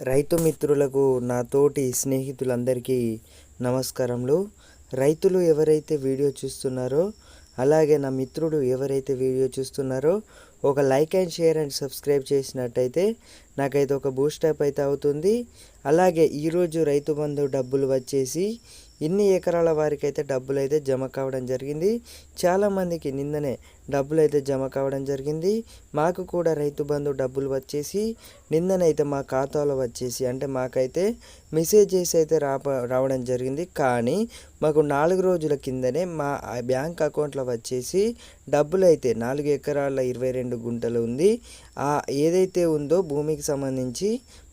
రైతు మిత్రులకు నా తోటి స్నేహితులందరికీ నమస్కారములు. రైతులు ఎవరైతే వీడియో చూస్తున్నారో అలాగే నా మిత్రుడు ఎవరైతే వీడియో చూస్తున్నారో ఒక like and share and subscribe చేసినట్టయితే నాకైతే ఒక బూస్ట్ అప్ అయితే అవుతుంది. అలాగే ఈరోజు రైతు బంధు డబ్బులు వచ్చేసి ఇన్ని ఎకరాల వారికి అయితే డబ్బులు అయితే జమ కావడం జరిగింది. చాలామందికి నిన్ననే డబ్బులు అయితే జమ కావడం జరిగింది. మాకు కూడా రైతు బంధు డబ్బులు వచ్చేసి నిన్ననైతే మా ఖాతాలో వచ్చేసి అంటే మాకైతే మెసేజెస్ అయితే రాప రావడం జరిగింది. కానీ మాకు నాలుగు రోజుల కిందనే మా బ్యాంక్ అకౌంట్లో వచ్చేసి డబ్బులు అయితే నాలుగు ఎకరాల ఇరవై రెండు రెండు గుంటలు ఉంది. ఆ ఏదైతే ఉందో భూమికి సంబంధించి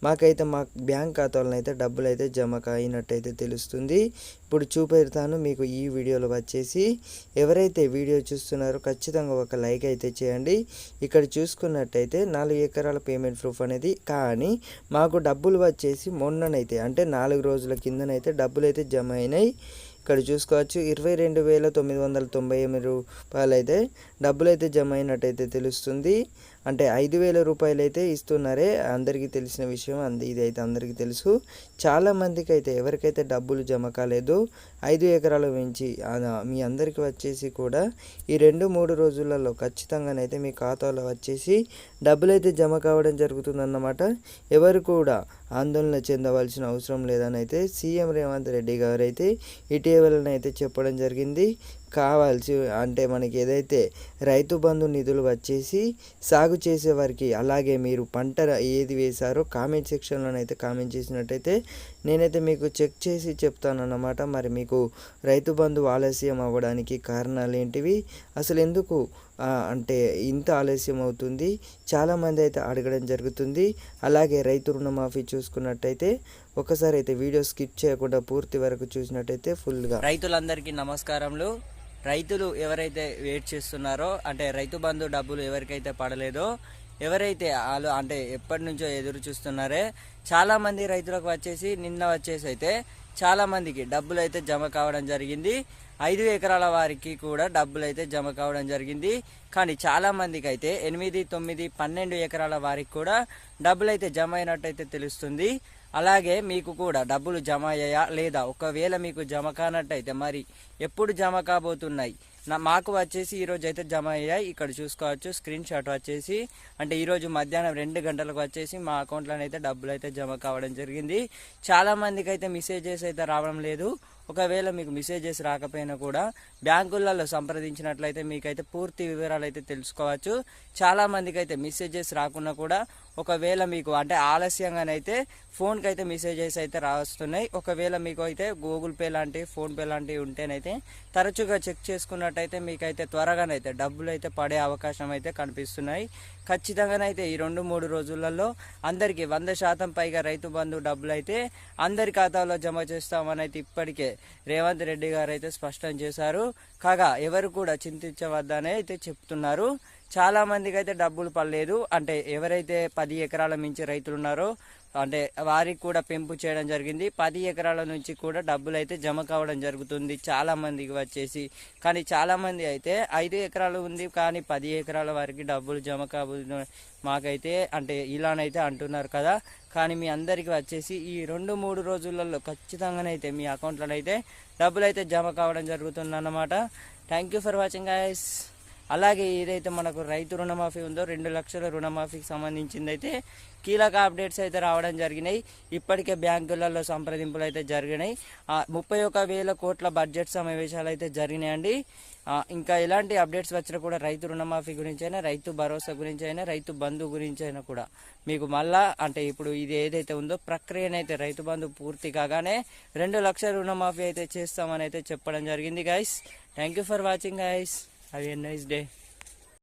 మాకైతే మా బ్యాంక్ ఖాతాలను అయితే డబ్బులు అయితే జమ అయినట్టయితే తెలుస్తుంది. ఇప్పుడు చూపెడతాను మీకు ఈ వీడియోలో వచ్చేసి ఎవరైతే వీడియో చూస్తున్నారో ఖచ్చితంగా ఒక లైక్ అయితే చేయండి. ఇక్కడ చూసుకున్నట్టయితే నాలుగు ఎకరాల పేమెంట్ ప్రూఫ్ అనేది కానీ మాకు డబ్బులు వచ్చేసి మొన్ననైతే అంటే నాలుగు రోజుల కిందనైతే డబ్బులు అయితే జమ అయినాయి. ఇక్కడ చూసుకోవచ్చు. ఇరవై రెండు వేల తొమ్మిది వందల తొంభై ఎనిమిది రూపాయలు అయితే డబ్బులు అయితే జమ అయినట్టయితే తెలుస్తుంది. అంటే ఐదు వేల రూపాయలు అయితే ఇస్తున్నారే. అందరికీ తెలిసిన విషయం అంది ఇది అయితే అందరికీ తెలుసు. చాలామందికి అయితే ఎవరికైతే డబ్బులు జమ కాలేదు ఐదు ఎకరాల మించి మీ అందరికీ వచ్చేసి కూడా ఈ రెండు మూడు రోజులలో ఖచ్చితంగానైతే మీ ఖాతాలో వచ్చేసి డబ్బులు అయితే జమ కావడం జరుగుతుందన్నమాట. ఎవరు కూడా ఆందోళన చెందవలసిన అవసరం లేదని అయితే సీఎం రేవంత్ రెడ్డి గారు అయితే ఇటీవలనైతే చెప్పడం జరిగింది. కావాల్సి అంటే మనకి ఏదైతే రైతు బంధు నిధులు వచ్చేసి సాగు చేసే వారికి అలాగే మీరు పంట ఏది వేశారో కామెంట్ సెక్షన్లోనైతే కామెంట్ చేసినట్టయితే నేనైతే మీకు చెక్ చేసి చెప్తానన్నమాట. మరి మీకు రైతు బంధు ఆలస్యం అవ్వడానికి కారణాలు ఏంటివి? అసలు ఎందుకు అంటే ఇంత ఆలస్యం అవుతుంది. చాలామంది అయితే అడగడం జరుగుతుంది. అలాగే రైతు రుణమాఫీ చూసుకున్నట్టయితే ఒకసారి అయితే వీడియో స్కిప్ చేయకుండా పూర్తి వరకు చూసినట్టయితే ఫుల్గా. రైతులందరికీ నమస్కారములు. రైతులు ఎవరైతే వెయిట్ చేస్తున్నారో అంటే రైతు బంధు డబ్బులు ఎవరికైతే పడలేదో ఎవరైతే వాళ్ళు అంటే ఎప్పటి నుంచో ఎదురు చూస్తున్నారే చాలామంది రైతులకు వచ్చేసి నిన్న వచ్చేసి అయితే చాలామందికి డబ్బులు అయితే జమ కావడం జరిగింది. ఐదు ఎకరాల వారికి కూడా డబ్బులు అయితే జమ కావడం జరిగింది. కానీ చాలా మందికి అయితే ఎనిమిది తొమ్మిది పన్నెండు ఎకరాల వారికి కూడా డబ్బులు అయితే జమ అయినట్టయితే తెలుస్తుంది. అలాగే మీకు కూడా డబ్బులు జమ అయ్యాయా లేదా? ఒకవేళ మీకు జమ కానట్టయితే మరి ఎప్పుడు జమ కాబోతున్నాయి? నా మాకు వచ్చేసి ఈరోజు అయితే జమ అయ్యాయి. ఇక్కడ చూసుకోవచ్చు స్క్రీన్ షాట్ వచ్చేసి. అంటే ఈరోజు మధ్యాహ్నం రెండు గంటలకు వచ్చేసి మా అకౌంట్లోనైతే డబ్బులు అయితే జమ కావడం జరిగింది. చాలామందికి అయితే మెసేజెస్ అయితే రావడం లేదు. ఒకవేళ మీకు మెసేజెస్ రాకపోయినా కూడా బ్యాంకులలో సంప్రదించినట్లయితే మీకైతే పూర్తి వివరాలు అయితే తెలుసుకోవచ్చు. చాలా మందికి అయితే మెసేజెస్ రాకున్నా కూడా ఒకవేళ మీకు అంటే ఆలస్యంగానైతే ఫోన్కి అయితే మెసేజెస్ అయితే రాస్తున్నాయి. ఒకవేళ మీకు అయితే గూగుల్ పే లాంటివి ఫోన్పే లాంటివి ఉంటేనైతే తరచుగా చెక్ చేసుకున్నట్టయితే మీకైతే త్వరగానైతే డబ్బులు అయితే పడే అవకాశం అయితే కనిపిస్తున్నాయి. ఖచ్చితంగానైతే ఈ రెండు మూడు రోజులలో అందరికీ వంద శాతం పైగా రైతు బంధు డబ్బులు అయితే అందరి ఖాతాలో జమ చేస్తామని అయితే ఇప్పటికే రేవంత్ రెడ్డి గారు అయితే స్పష్టం చేశారు. కాగా ఎవరు కూడా చింతించవద్దని అయితే చెప్తున్నారు. చాలా మందికి అయితే డబ్బులు పడలేదు. అంటే ఎవరైతే పది ఎకరాల మించి రైతులు ఉన్నారో అంటే వారికి కూడా పెంపు చేయడం జరిగింది. పది ఎకరాల నుంచి కూడా డబ్బులు అయితే జమ కావడం జరుగుతుంది. చాలామందికి వచ్చేసి. కానీ చాలామంది అయితే ఐదు ఎకరాలు ఉంది కానీ పది ఎకరాల వారికి డబ్బులు జమ కాబో మాకైతే అంటే ఇలానైతే అంటున్నారు కదా. కానీ మీ అందరికీ వచ్చేసి ఈ రెండు మూడు రోజులలో ఖచ్చితంగానైతే మీ అకౌంట్లో అయితే డబ్బులు అయితే జమ కావడం జరుగుతుంది అన్నమాట thank you for watching guys అలాగే ఏదైతే మనకు రైతు రుణమాఫీ ఉందో రెండు లక్షల రుణమాఫీకి సంబంధించింది అయితే కీలక అప్డేట్స్ అయితే రావడం జరిగినాయి. ఇప్పటికే బ్యాంకులలో సంప్రదింపులు అయితే జరిగినాయి. ముప్పై ఒక వేల కోట్ల బడ్జెట్ సమావేశాలు అయితే జరిగినాయండి. ఇంకా ఎలాంటి అప్డేట్స్ వచ్చినా కూడా రైతు రుణమాఫీ గురించి అయినా రైతు భరోసా గురించి అయినా రైతు బంధు గురించి అయినా కూడా మీకు మళ్ళా అంటే ఇప్పుడు ఇది ఏదైతే ఉందో ప్రక్రియనైతే రైతు బంధు పూర్తి కాగానే రెండు లక్షల రుణమాఫీ అయితే చేస్తామని అయితే చెప్పడం జరిగింది guys thank you for watching guys Have a nice day.